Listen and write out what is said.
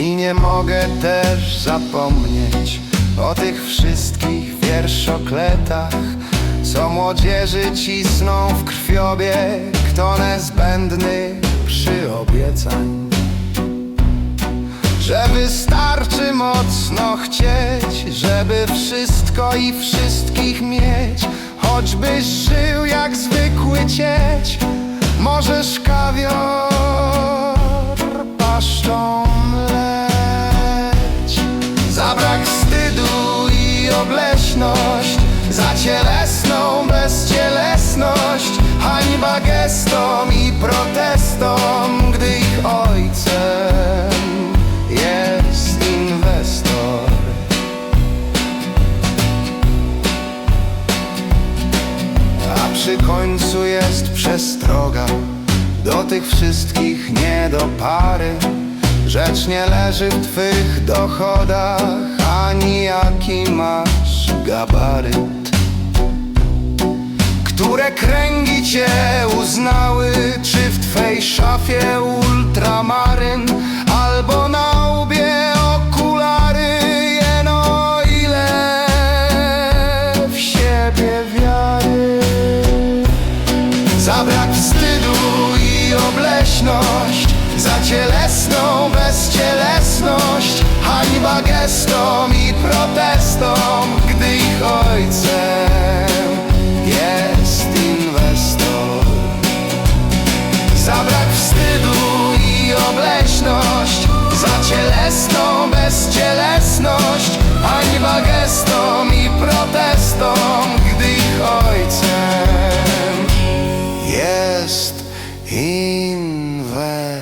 I nie mogę też zapomnieć o tych wszystkich wierszokletach, co młodzieży cisną w krwiobieg, to niezbędny przyobiecań. Że wystarczy mocno chcieć, żeby wszystko i wszystkich mieć, choćbyś żył jak zwykły cieć, możesz kawior i obleśność, za cielesną bezcielesność, hańba gestom i protestom, gdy ich ojcem jest inwestor. A przy końcu jest przestroga do tych wszystkich nie do pary. Rzecz nie leży w twych dochodach, ani jaki masz gabaryt. Które kręgi cię uznały, czy w twej szafie ultramaryn, albo na łbie okulary, jeno ile w siebie wiary. Za brak wstydu i obleśność Hańba gestom i protestom Gdy ich ojcem jest inwestor Za brak wstydu i obleśność Za cielesną bezcielesność Hańba gestom i protestom Gdy ich ojcem jest inwestor.